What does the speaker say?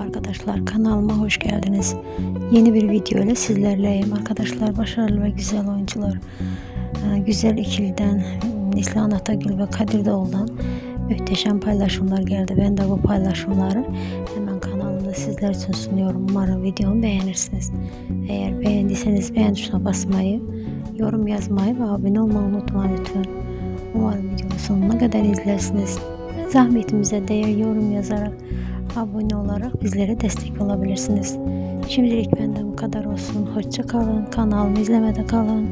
arkadaşlar kanalıma hoş geldiniz. Yeni bir video ile sizlerleyim. Arkadaşlar başarılı ve güzel oyuncular. e, Güzel ikiliden Neslihan Atagül ve Kadir Doğul'dan muhteşem paylaşımlar geldi. Ben de bu paylaşımları hemen kanalımda sizler için sunuyorum. Umarım videomu beğenirsiniz. Eğer beğendiyseniz beğen tuşuna basmayı, yorum yazmayı ve abone olmayı unutmayın lütfen. Umarım videonun sonuna kadar izlersiniz. Zahmetimize değer yorum yazarak abone olarak bizlere destek olabilirsiniz. Şimdilik benden bu kadar olsun. Hoşça kalın. Kanalımı izlemede kalın.